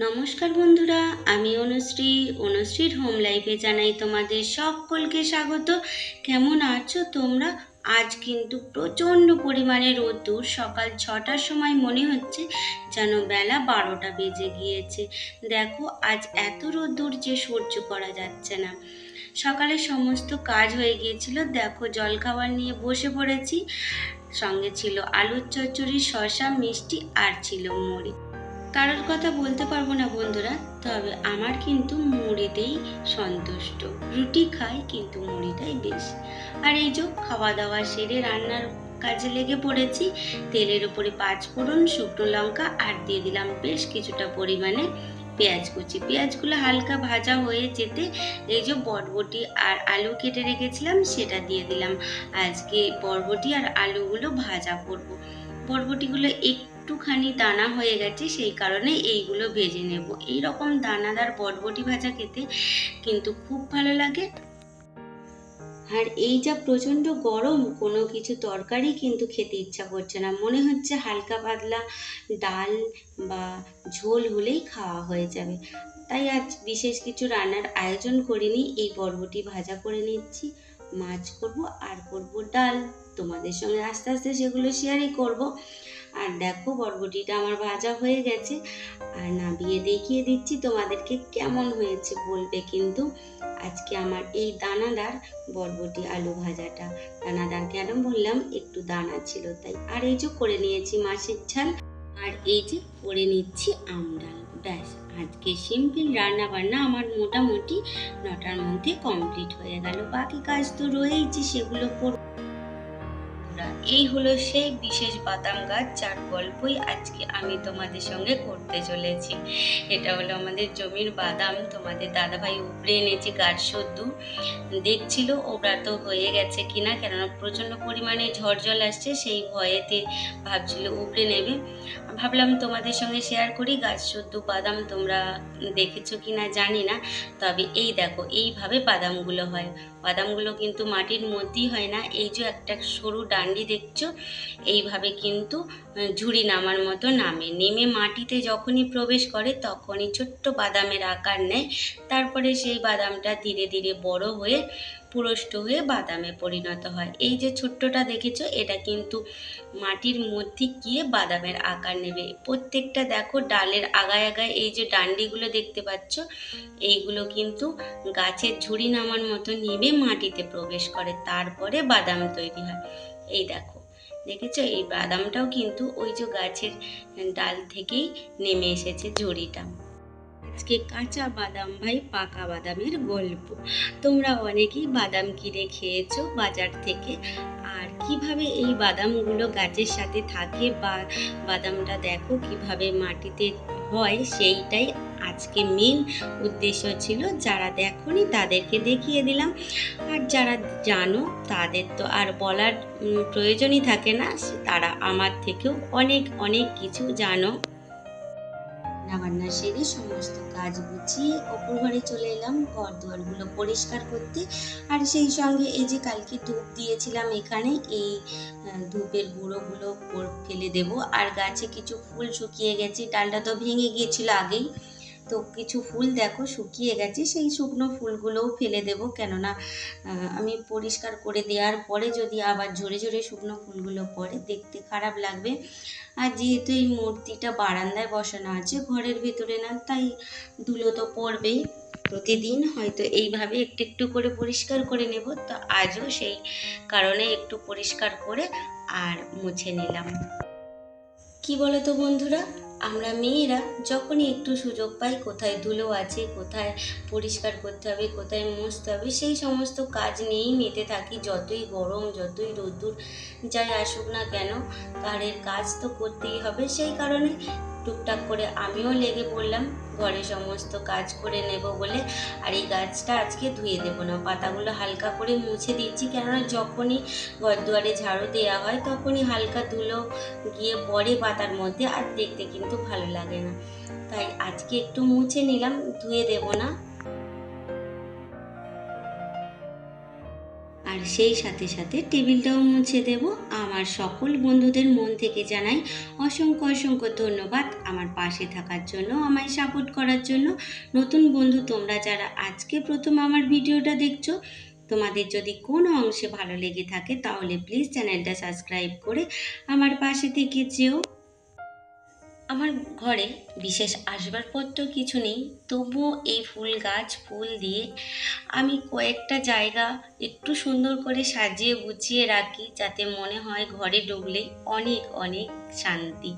নমস্কার বন্ধুরা, আমি অনুশ্রী। অনুশ্রীর হোম লাইফে জানাই তোমাদের সকলকে স্বাগত। কেমন আছো তোমরা? আজ কিন্তু প্রচণ্ড পরিমাণে রোদ্দুর। সকাল ছটার সময় মনে হচ্ছে যেন বেলা বারোটা বেজে গিয়েছে। দেখো, আজ এত রোদ্দুর যে সহ্য করা যাচ্ছে না। সকালে সমস্ত কাজ হয়ে গিয়েছিল। দেখো জলখাবার নিয়ে বসে পড়েছি। সঙ্গে ছিল আলুর চচ্চড়ি, শসা, মিষ্টি আর ছিল মুড়ি। কারোর কথা বলতে পারব না বন্ধুরা, তবে আমার কিন্তু মুড়িতেই সন্তুষ্ট। রুটি খাই কিন্তু মুড়িটাই বেশি। আর এই যে খাওয়া দাওয়া সেরে রান্নার কাজে লেগে পড়েছি, তেলের উপরে পাঁচ ফোড়ন, শুকনো লঙ্কা আর দিয়ে দিলাম বেশ কিছুটা পরিমাণে পেঁয়াজ কুচি। পেঁয়াজগুলো হালকা ভাজা হয়ে যেতে এই যে বরবটি আর আলু কেটে রেখেছিলাম, সেটা দিয়ে দিলাম। আজকে বরবটি আর আলুগুলো ভাজা করব। বরবটিগুলো একটুখানি দানা হয়ে গেছে, সেই কারণে এইগুলো ভেজে নেব। এই রকম দানাদার বটবটি ভাজা খেতে কিন্তু খুব ভালো লাগে। আর এই যা প্রচণ্ড গরম, কোনো কিছু তরকারি কিন্তু খেতে ইচ্ছা করছে না। মনে হচ্ছে হালকা পাতলা ডাল বা ঝোল হলেই খাওয়া হয়ে যাবে। তাই আজ বিশেষ কিছু রান্নার আয়োজন করিনি, এই বরবটি ভাজা করে নিচ্ছি। মাছ করব, আর করব ডাল। তোমাদের সঙ্গে আস্তে আস্তে সেগুলো শেয়ারই করব। আর দেখো বরবটিটা আমার ভাজা হয়ে গেছে। আর নাবিয়ে দেখিয়ে দিচ্ছি তোমাদেরকে কেমন হয়েছে, বলবে কিন্তু আজকে আমার এই দানাদার বরবটি আলু ভাজাটা। দানাদার কেন বললাম, একটু দানা ছিল তাই। আর এই যে করে নিয়েছি মাছের ঝাল, আর এই যে করে নিচ্ছি আমডাল ব্যাস, আজকে সিম্পল রান্না বান্না আমার মোটামুটি নটার মধ্যে কমপ্লিট হয়ে গেল। বাকি কাজ তো রয়েইছে, সেগুলো এই হলো সেই বিশেষ বাদাম গাছ যার গল্পই আজকে আমি তোমাদের সঙ্গে করতে চলেছি। এটা হলো আমাদের জমির বাদাম। তোমাদের দাদাভাই উপরে এনেছে গাছ সদ্দু দেখছিল, ওরা তো হয়ে গেছে কিনা, কেননা প্রচণ্ড পরিমাণে ঝড় জল আসছে, সেই ভয়েতে ভাবছিল উপরে নেবে। ভাবলাম তোমাদের সঙ্গে শেয়ার করি, গাছ সদ্দু বাদাম তোমরা দেখেছ কি না জানি না, তবে এই দেখো, এইভাবে বাদামগুলো হয়। বাদামগুলো কিন্তু মাটির মধ্যেই হয় না, এই যে একটা সরু ডান্ডি দেখছ, এইভাবে কিন্তু ঝুড়ি নামার মতো নামে। নেমে মাটিতে যখনই প্রবেশ করে, তখনই ছোট্ট বাদামের আকার নেয়। তারপরে সেই বাদামটা ধীরে ধীরে বড় হয়ে, পুরষ্ট হয়ে বাদামে পরিণত হয়। এই যে ছোট্টটা দেখেছ, এটা কিন্তু মাটির মধ্যে গিয়ে বাদামের আকার নেবে। প্রত্যেকটা দেখো, ডালের আগায় আগায় এই যে ডান্ডিগুলো দেখতে পাচ্ছ, এইগুলো কিন্তু গাছের ঝুড়ি নামার মতো নেমে মাটিতে প্রবেশ করে। তারপরে বাদাম তৈরি হয়। এই দেখো দেখেছ? এই বাদামটাও কিন্তু ওই যে গাছের ডাল থেকেই নেমে এসেছে ঝুড়িটা। আজকে কাঁচা বাদাম ভাই পাকা বাদামের গল্প। তোমরা অনেকেই বাদাম কিনে খেয়েছো বাজার থেকে। আর কীভাবে এই বাদামগুলো গাছের সাথে থাকে বা বাদামটা দেখো কীভাবে মাটিতে হয় সেইটাই আজকে মেন উদ্দেশ্য ছিল। যারা দেখোনি তাদেরকে দেখিয়ে দিলাম। আর যারা জানো তাদের তো আর বলার প্রয়োজনই থাকে না। তারা আমার থেকেও অনেক অনেক কিছু জানো। রান্নাবান্না সেরে সমস্ত কাজ গুছিয়ে অপর ঘরে চলে এলাম। ঘর দুয়ারগুলো পরিষ্কার করতে। আর সেই সঙ্গে এই যে কালকে ধূপ দিয়েছিলাম এখানে, এই ধূপের গুঁড়োগুলো ফেলে দেব। আর গাছে কিছু ফুল শুকিয়ে গেছে। ডালটা তো ভেঙে গিয়েছিল আগেই। তো কিছু ফুল দেখো, শুকিয়ে গেছে। সেই শুকনো ফুলগুলোও ফেলে দেব। কেননা আমি পরিষ্কার করে দেওয়ার পরে যদি আবার ঝরে ঝরে শুকনো ফুলগুলো পড়ে, দেখতে খারাপ লাগবে। আর যেহেতু এই মূর্তিটা বারান্দায় বসানো আছে, ঘরের ভেতরে না, তাই ধুলো তো পড়বেই প্রতিদিন। হয়তো এইভাবে একটু একটু করে পরিষ্কার করে নেব। তো আজও সেই কারণে একটু পরিষ্কার করে আর মুছে নিলাম। কি বলো তো বন্ধুরা? আমরা মেয়েরা যখনই একটু সুযোগ পাই কোথায় ধুলো আছে, কোথায় পরিষ্কার করতে হবে, কোথায় মুছতে হবে, সেই সমস্ত কাজ নিয়েই মেতে থাকি। যতই গরম, যতই রোদ্দুর যাই আসুক না কেন, কারের কাজ তো করতেই হবে। সেই কারণে টুকটাক করে আমিও লেগে পড়লাম। ঘরে সমস্ত কাজ করে নেব বলে আর এই গাছটা আজকে ধুয়ে দেবো না। পাতাগুলো হালকা করে মুছে দিচ্ছি। কেননা যখনই ঘর দুয়ারে ঝাড়ু দেওয়া হয় তখনই হালকা ধুলো গিয়ে পরে পাতার মধ্যে আর দেখতে কিন্তু ভালো লাগে না। তাই আজকে একটু মুছে নিলাম, ধুয়ে দেব না। আর সেই সাথে সাথে টেবিলটাও মুছে দেব। আমার সকল বন্ধুদের মন থেকে জানাই অসংখ্য অসংখ্য ধন্যবাদ আমার পাশে থাকার জন্য, আমায় সাপোর্ট করার জন্য। নতুন বন্ধু তোমরা যারা আজকে প্রথম আমার ভিডিওটা দেখছ, তোমাদের যদি কোনো অংশে ভালো লেগে থাকে তাহলে প্লিজ চ্যানেলটা সাবস্ক্রাইব করে আমার পাশে থেকে যেও। আমার ঘরে বিশেষ আসবাবপত্র কিছু নেই, তবুও এই ফুল গাছ, ফুল দিয়ে আমি কয়েকটা জায়গা একটু সুন্দর করে সাজিয়ে গুছিয়ে রাখি যাতে মনে হয় ঘরে ঢুকলে অনেক অনেক শান্তি।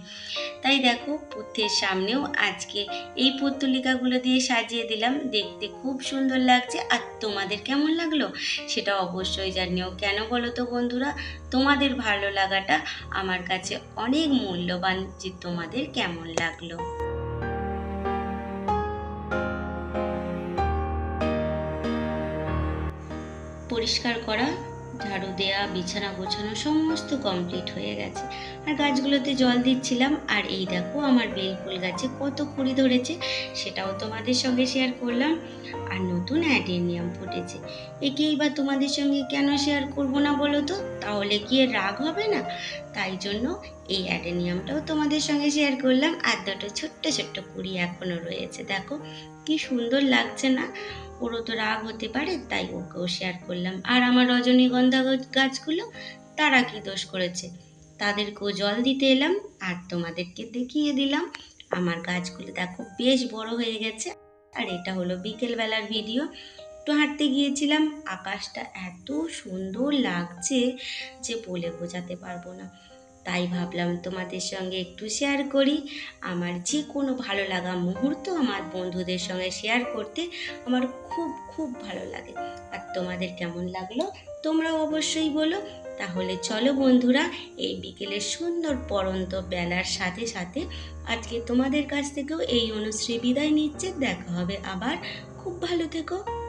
তাই দেখো পুথের সামনেও আজকে এই পত্তলিকাগুলো দিয়ে সাজিয়ে দিলাম। দেখতে খুব সুন্দর লাগছে। আর তোমাদের কেমন লাগল সেটা অবশ্যই জানিও। কেন বলো তো বন্ধুরা? তোমাদের ভালো লাগাটা আমার কাছে অনেক মূল্যবান যে তোমাদের কেমন লাগল। পরিষ্কার করা, ঝাড়ু দেয়া, বিছানা গোছানো, সমস্ত কমপ্লিট হয়ে গেছে। আর গাছগুলোতে জল দিচ্ছিলাম, আর এই দেখো আমার বেল ফুল গাছে কত কুড়ি ধরেছে, সেটাও তোমাদের সঙ্গে শেয়ার করলাম। আর নতুন অ্যাডেনিয়াম ফুটেছে। একেই বা তোমাদের সঙ্গে কেন শেয়ার করব না বলো তো? তাহলে কি রাগ হবে না? তাই জন্য এই অ্যাডেনিয়ামটাও তোমাদের সঙ্গে শেয়ার করলাম, আর দুটো ছোট্ট ছোট্ট কুড়ি এখনও রয়েছে। দেখো, কি সুন্দর লাগছে না? ওরও তো রাগ হতে পারে, তাই ওকেও শেয়ার করলাম। আর আমার রজনীগন্ধা গাছগুলো, তারা কি দোষ করেছে? তাদেরকেও জল দিতে এলাম আর তোমাদেরকে দেখিয়ে দিলাম। আমার গাছগুলো দেখো বেশ বড় হয়ে গেছে। আর এটা হলো বিকেলবেলার ভিডিও একটু হাঁটতে গিয়েছিলাম, আকাশটা এত সুন্দর লাগছে যে বলে বোঝাতে পারব না। তাই ভাবলাম তোমাদের সঙ্গে একটু শেয়ার করি। আমার যে কোনো ভালো লাগা মুহূর্ত আমার বন্ধুদের সঙ্গে শেয়ার করতে আমার খুব খুব ভালো লাগে। আর তোমাদের কেমন লাগল তোমরাও অবশ্যই বলো। তাহলে চলো বন্ধুরা, এই বিকেলের সুন্দর পরন্ত বেলার সাথে সাথে আজকে তোমাদের কাছ থেকেও এই অনুশ্রী বিদায় নিচ্ছে। দেখা হবে আবার। খুব ভালো থেকো।